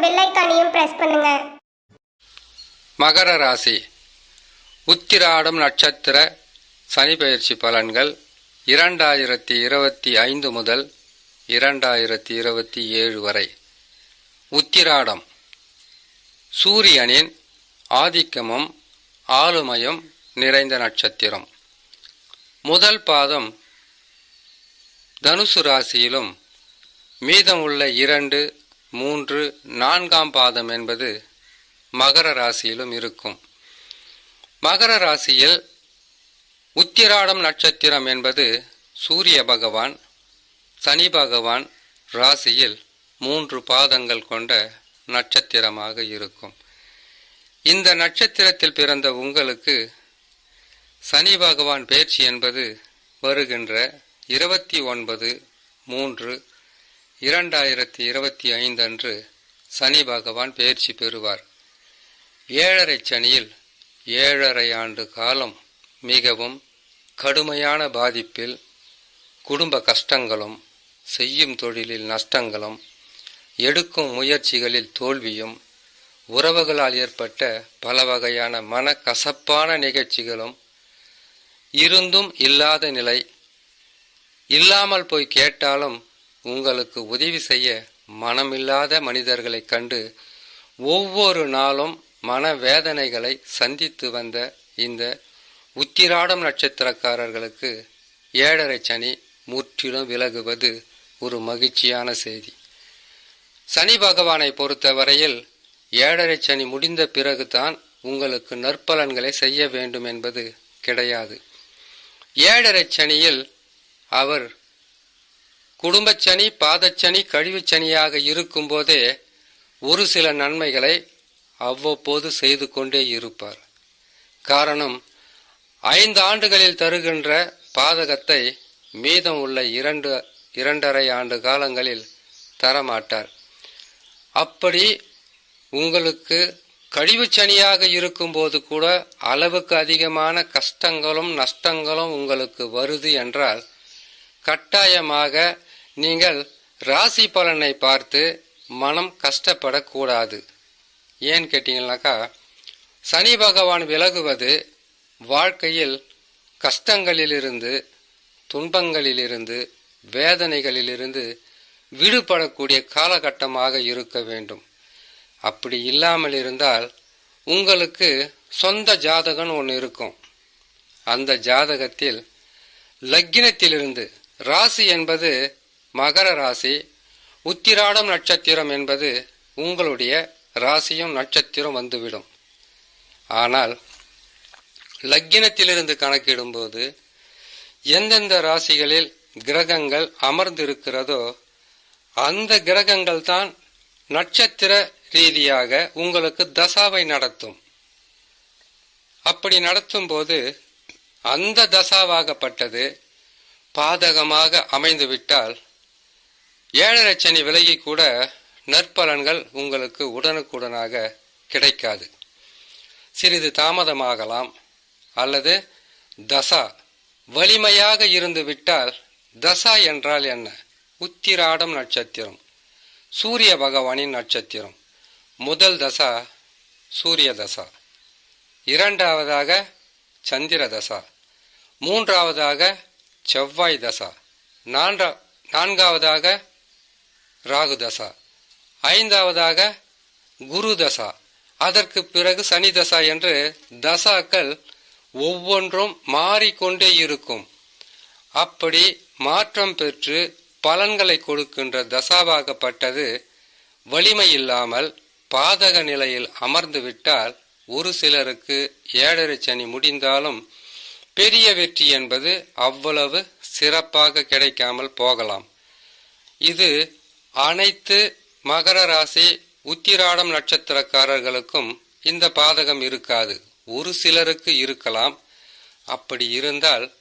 Bell ஐக்கானையும் press பண்ணுங்க. மகர ராசி. உத்திராடம் நட்சத்திர சனி பயிற்சி பலன்கள் இரண்டாயிரத்தி இருபத்தி ஐந்து முதல் இரண்டாயிரத்தி இருபத்தி ஏழு வரை. உத்திராடம். சூரியனின் ஆதிக்கமும் ஆளுமையும் நிறைந்த நட்சத்திரம். முதல் பாதம் தனுசு ராசியிலும் மீதமுள்ள இரண்டு மூன்று நான்காம் பாதம் என்பது மகர ராசியிலும் இருக்கும். மகர ராசியில் உத்திராடம் நட்சத்திரம் என்பது சூரிய பகவான் சனி பகவான் ராசியில் மூன்று பாதங்கள் கொண்ட நட்சத்திரமாக இருக்கும். இந்த நட்சத்திரத்தில் பிறந்த உங்களுக்கு சனி பகவான் பேச்சு என்பது வருகின்ற இருபத்தி ஒன்பது மூன்று இரண்டாயிரத்தி இருபத்தி ஐந்து அன்று சனி பகவான் பயிற்சி பெறுவார். ஏழரை சனியில் ஏழரை ஆண்டு காலம் மிகவும் கடுமையான பாதிப்பில் குடும்ப கஷ்டங்களும் செய்யும் தொழிலில் நஷ்டங்களும் எடுக்கும் முயற்சிகளில் தோல்வியும் உறவுகளால் ஏற்பட்ட பல வகையான மன கசப்பான நிகழ்ச்சிகளும் இருந்தும் இல்லாத நிலை இல்லாமல் போய் கேட்டாலும் உங்களுக்கு உதவி செய்ய மனமில்லாத மனிதர்களைக் கண்டு ஒவ்வொரு நாளும் மனவேதனைகளை சந்தித்து வந்த இந்த உத்திராடம் நட்சத்திரக்காரர்களுக்கு ஏழரை சனி முற்றிலும் விலகுவது ஒரு மகிழ்ச்சியான செய்தி. சனி பகவானை பொறுத்தவரையில் ஏழரை சனி முடிந்த பிறகுதான் உங்களுக்கு நற்பலன்களை செய்ய வேண்டும் என்பது கிடையாது. ஏழரை சனியில் அவர் குடும்பச்சனி பாதச்சனி கழிவுச்சனியாக இருக்கும்போதே ஒரு சில நன்மைகளை அவ்வப்போது செய்து கொண்டே இருப்பார். காரணம் ஐந்து ஆண்டுகளில் தருகின்ற பாதகத்தை மீதம் உள்ள இரண்டு இரண்டரை ஆண்டு காலங்களில் தரமாட்டார். அப்படி உங்களுக்கு கழிவுச்சனியாக இருக்கும்போது கூட அளவுக்கு அதிகமான கஷ்டங்களும் நஷ்டங்களும் உங்களுக்கு வருது என்றால் கட்டாயமாக நீங்கள் ராசி பலனை பார்த்து மனம் கஷ்டப்படக்கூடாது. ஏன் கேட்டீங்கன்னாக்கா சனி பகவான் விலகுவது வாழ்க்கையில் கஷ்டங்களிலிருந்து துன்பங்களிலிருந்து வேதனைகளிலிருந்து விடுபடக்கூடிய காலகட்டமாக இருக்க வேண்டும். அப்படி இல்லாமல் இருந்தால் உங்களுக்கு சொந்த ஜாதகம்னு ஒன்று இருக்கும். அந்த ஜாதகத்தில் லக்கினத்திலிருந்து ராசி என்பது மகர ராசி உத்திராடம் நட்சத்திரம் என்பது உங்களுடைய ராசியும் நட்சத்திரம் வந்துவிடும். ஆனால் லக்கினத்திலிருந்து கணக்கிடும்போது எந்தெந்த ராசிகளில் கிரகங்கள் அமர்ந்திருக்கிறதோ அந்த கிரகங்கள் தான் நட்சத்திர ரீதியாக உங்களுக்கு தசாவை நடத்தும். அப்படி நடத்தும் போது அந்த தசாவாகப்பட்டது பாதகமாக அமைந்துவிட்டால் ஏழரை சனி விலகி கூட நற்பலன்கள் உங்களுக்கு உடனுக்குடனாக கிடைக்காது. சிறிது தாமதமாகலாம் அல்லது தசா வலிமையாக இருந்து விட்டால் தசா என்றால் என்ன? உத்திராடம் நட்சத்திரம் சூரிய பகவானின் நட்சத்திரம். முதல் தசா சூரிய தசா இரண்டாவதாக சந்திர தசா மூன்றாவதாக செவ்வாய் தசா நான்கா நான்காவதாக ராகு தசா ஐந்தாவதாக குரு தசா அதற்கு பிறகு சனி தசா என்று தசாக்கள் ஒவ்வொன்றும் மாறிக்கொண்டே இருக்கும். அப்படி மாற்றம் பெற்று பலன்களை கொடுக்கின்ற தசாவாகப்பட்டது வலிமை இல்லாமல் பாதக நிலையில் அமர்ந்து விட்டால் ஒரு சிலருக்கு ஏழரை சனி முடிந்தாலும் பெரிய வெற்றி என்பது அவ்வளவு சிறப்பாக கிடைக்காமல் போகலாம். இது அனைத்து மகர ராசி உத்திராடம் நட்சத்திரக்காரர்களுக்கும் இந்த பாதகம் இருக்காது. ஒரு சிலருக்கு இருக்கலாம். அப்படி இருந்தால்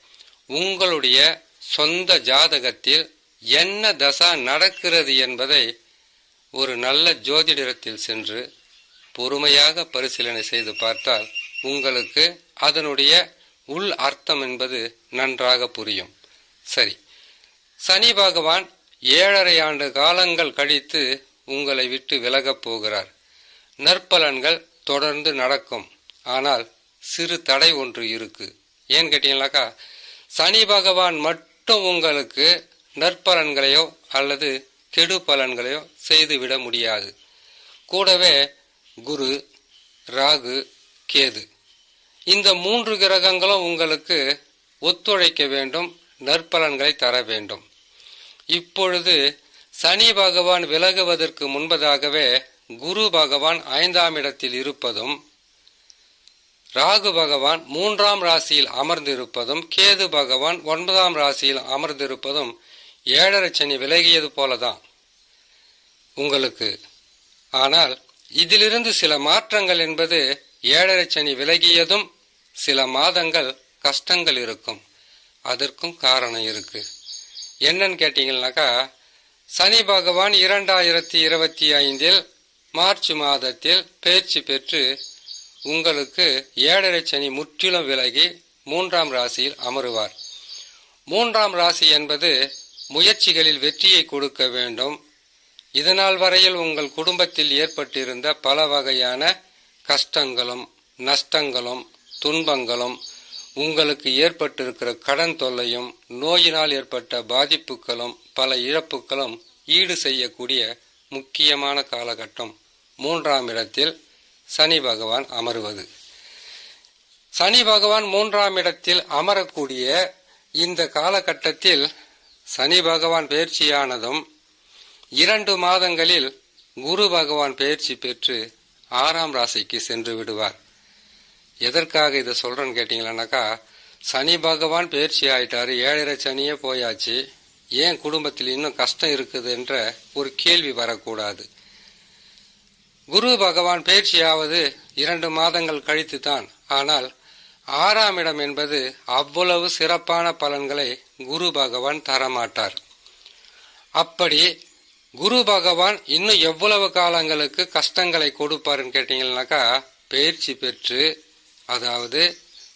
உங்களுடைய சொந்த ஜாதகத்தில் என்ன தசா நடக்கிறது என்பதை ஒரு நல்ல ஜோதிடத்தில் சென்று பொறுமையாக பரிசீலனை செய்து பார்த்தால் உங்களுக்கு அதனுடைய உள் அர்த்தம் என்பது நன்றாக புரியும். சரி. சனி பகவான் ஏழரை ஆண்டு காலங்கள் கழித்து உங்களை விட்டு விலகப் போகிறார். நற்பலன்கள் தொடர்ந்து நடக்கும். ஆனால் சிறு தடை ஒன்று இருக்கு. ஏன்னு கேட்டீங்களாக்கா? சனி பகவான் மட்டும் உங்களுக்கு நற்பலன்களையோ அல்லது கெடு பலன்களையோ செய்துவிட முடியாது. கூடவே குரு ராகு கேது. இந்த மூன்று கிரகங்களும் உங்களுக்கு ஒத்துழைக்க வேண்டும் நற்பலன்களை தர வேண்டும். இப்பொழுது சனி பகவான் விலகுவதற்கு முன்பதாகவே குரு பகவான் ஐந்தாம் இடத்தில் இருப்பதும் ராகு பகவான் மூன்றாம் ராசியில் அமர்ந்திருப்பதும் கேது பகவான் ஒன்பதாம் ராசியில் அமர்ந்திருப்பதும் ஏழரை சனி விலகியது போலதான் உங்களுக்கு. ஆனால் இதிலிருந்து சில மாற்றங்கள் என்பது ஏழரை சனி விலகியதும் சில மாதங்கள் கஷ்டங்கள் இருக்கும். அதற்கும் காரணம் இருக்குது என்னன்னு கேட்டீங்கன்னாக்கா சனி பகவான் இரண்டாயிரத்தி இருபத்தி ஐந்தில் மார்ச் மாதத்தில் பயிற்சி பெற்று உங்களுக்கு ஏழரை சனி முற்றிலும் விலகி மூன்றாம் ராசியில் அமருவார். மூன்றாம் ராசி என்பது முயற்சிகளில் வெற்றியை கொடுக்க வேண்டும். இதனால் வரையில் உங்கள் குடும்பத்தில் ஏற்பட்டிருந்த பல வகையான கஷ்டங்களும் நஷ்டங்களும் துன்பங்களும் உங்களுக்கு ஏற்பட்டிருக்கிற கடன் தொல்லையும் நோயினால் ஏற்பட்ட பாதிப்புகளும் பல இழப்புகளும் ஈடு செய்யக்கூடிய முக்கியமான காலகட்டம். மூன்றாம் இடத்தில் சனி பகவான் அமருவது. சனி பகவான் மூன்றாம் இடத்தில் அமரக்கூடிய இந்த காலகட்டத்தில் சனி பகவான் பயிற்சியானதும் இரண்டு மாதங்களில் குரு பகவான் பயிற்சி பெற்று ஆறாம் ராசிக்கு சென்று விடுவார். எதற்காக இதை சொல்கிறேன்னு கேட்டிங்களானாக்கா சனி பகவான் பயிற்சி ஆயிட்டாரு ஏழரை சனியே போயாச்சு ஏன் குடும்பத்தில் இன்னும் கஷ்டம் இருக்குது என்ற ஒரு கேள்வி வரக்கூடாது. குரு பகவான் பயிற்சியாவது இரண்டு மாதங்கள் கழித்து தான் ஆனால் ஆறாம் இடம் என்பது அவ்வளவு சிறப்பான பலன்களை குரு பகவான் தரமாட்டார். அப்படி குரு பகவான் இன்னும் எவ்வளவு காலங்களுக்கு கஷ்டங்களை கொடுப்பாருன்னு கேட்டீங்கன்னாக்கா பயிற்சி பெற்று அதாவது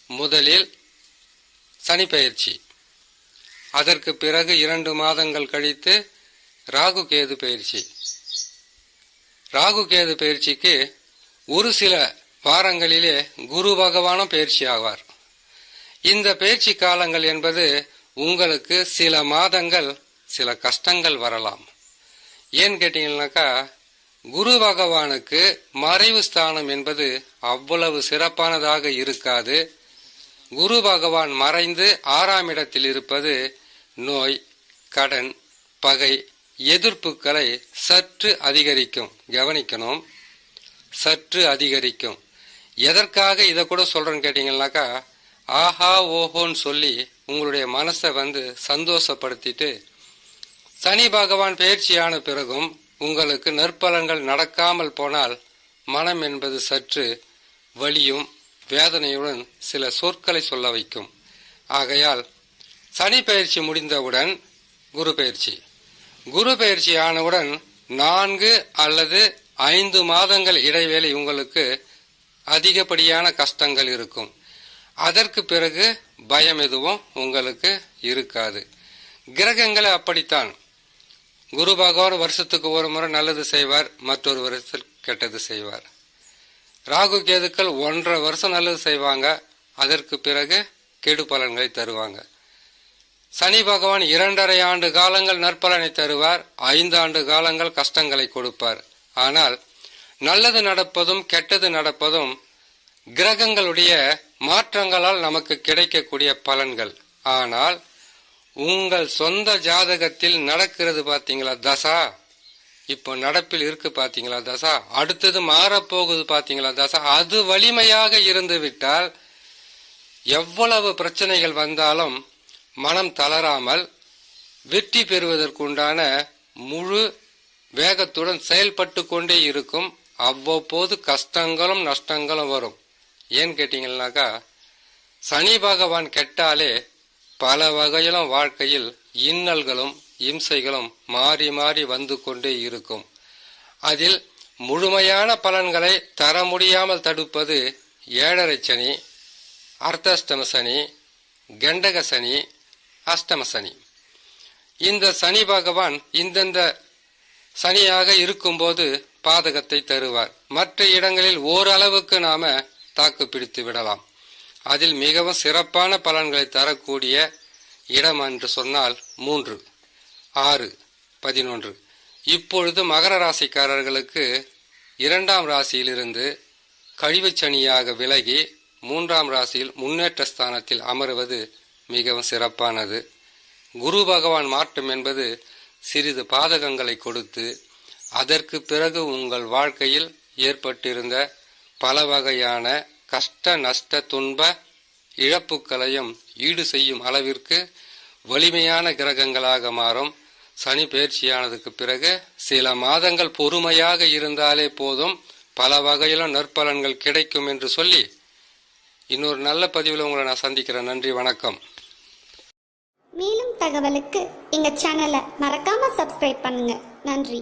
முதலில் சனி பயிற்சி. அதற்கு பிறகு இரண்டு மாதங்கள் கழித்து ராகு கேது பயிற்சி. ராகு கேது பயிற்சிக்கு ஒரு சில வாரங்களிலே குரு பகவானும் பயிற்சி ஆவார். இந்த பயிற்சி காலங்கள் என்பது உங்களுக்கு சில மாதங்கள் சில கஷ்டங்கள் வரலாம். ஏன்னு கேட்டீங்கன்னாக்கா குரு பகவானுக்கு மறைவு ஸ்தானம் என்பது அவ்வளவு சிறப்பானதாக இருக்காது. குரு பகவான் மறைந்து ஆறாம் இடத்தில் இருப்பது நோய் கடன் பகை எதிர்ப்புகளை சற்று அதிகரிக்கும். கவனிக்கணும். சற்று அதிகரிக்கும். எதற்காக இதை கூட சொல்கிறேன்னு கேட்டிங்கன்னாக்கா ஆஹா ஓஹோன்னு சொல்லி உங்களுடைய மனசை வந்து சந்தோஷப்படுத்திட்டு சனி பகவான் பயிற்சியான பிறகும் உங்களுக்கு நற்பலன்கள் நடக்காமல் போனால் மனம் என்பது சற்று வலியும் வேதனையுடன் சில சொற்களை சொல்ல வைக்கும். ஆகையால் சனி பயிற்சி முடிந்தவுடன் குரு பயிற்சி. குரு பயிற்சி ஆனவுடன் நான்கு அல்லது ஐந்து மாதங்கள் இடைவேளை உங்களுக்கு அதிகப்படியான கஷ்டங்கள் இருக்கும். அதற்கு பிறகு பயம் எதுவும் உங்களுக்கு இருக்காது. கிரகங்களை அப்படித்தான். குரு பகவான் வருஷத்துக்கு ஒரு முறை நல்லது செய்வார் மற்றொரு வருஷத்தில் கெட்டது செய்வார். ராகு கேதுக்கள் ஒன்றரை வருஷம் நல்லது செய்வாங்க அதற்கு பிறகு கெடு பலன்களை தருவாங்க. சனி பகவான் இரண்டரை ஆண்டு காலங்கள் நற்பலனை தருவார் ஐந்து ஆண்டு காலங்கள் கஷ்டங்களை கொடுப்பார். ஆனால் நல்லது நடப்பதும் கெட்டது நடப்பதும் கிரகங்களுடைய மாற்றங்களால் நமக்கு கிடைக்கக்கூடிய பலன்கள். ஆனால் உங்கள் சொந்த ஜாதகத்தில் நடக்கிறது பார்த்தீங்களா தசா? இப்போ நடப்பில் இருக்கு பார்த்தீங்களா தசா? அடுத்தது மாறப்போகுது பார்த்தீங்களா தசா? அது வலிமையாக இருந்து விட்டால் எவ்வளவு பிரச்சனைகள் வந்தாலும் மனம் தளராமல் வெற்றி பெறுவதற்குண்டான முழு வேகத்துடன் செயல்பட்டு கொண்டே இருக்கும். அவ்வப்போது கஷ்டங்களும் நஷ்டங்களும் வரும். ஏன்னு கேட்டீங்கன்னாக்கா சனி பகவான் கெட்டாலே பல வகையிலும் வாழ்க்கையில் இன்னல்களும் இம்சைகளும் மாறி மாறி வந்து கொண்டே இருக்கும். அதில் முழுமையான பலன்களை தர முடியாமல் தடுப்பது ஏழரை சனி அர்த்தஷ்டம சனி கண்டக சனி அஷ்டம சனி. இந்த சனி பகவான் இந்தந்த சனியாக இருக்கும்போது பாதகத்தை தருவார். மற்ற இடங்களில் ஓரளவுக்கு நாம தாக்கு பிடித்து விடலாம். அதில் மிகவும் சிறப்பான பலன்களை தரக்கூடிய இடம் என்று சொன்னால் மூன்று ஆறு பதினொன்று. இப்பொழுது மகர ராசிக்காரர்களுக்கு இரண்டாம் ராசியிலிருந்து கழிவுச் சனியாக விலகி மூன்றாம் ராசியில் முன்னேற்ற ஸ்தானத்தில் அமருவது மிகவும் சிறப்பானது. குரு பகவான் மாற்றம் என்பது சிறிது பாதகங்களை கொடுத்து அதற்கு பிறகு உங்கள் வாழ்க்கையில் ஏற்பட்டிருந்த பல வகையான கஷ்ட நஷ்ட துன்ப இழப்புக்களையும் ஈடு செய்யும் அளவிற்கு வலிமையான கிரகங்களாக மாறும். சனி பயிற்சியானதுக்கு பிறகு சில மாதங்கள் பொறுமையாக இருந்தாலே போதும். பல வகையிலும் நற்பலன்கள் கிடைக்கும் என்று சொல்லி இன்னொரு நல்ல பதிவில் உங்களை நான் சந்திக்கிறேன். நன்றி வணக்கம். மேலும் தகவலுக்கு எங்க சேனலை மறக்காம சப்ஸ்கிரைப் பண்ணுங்க. நன்றி.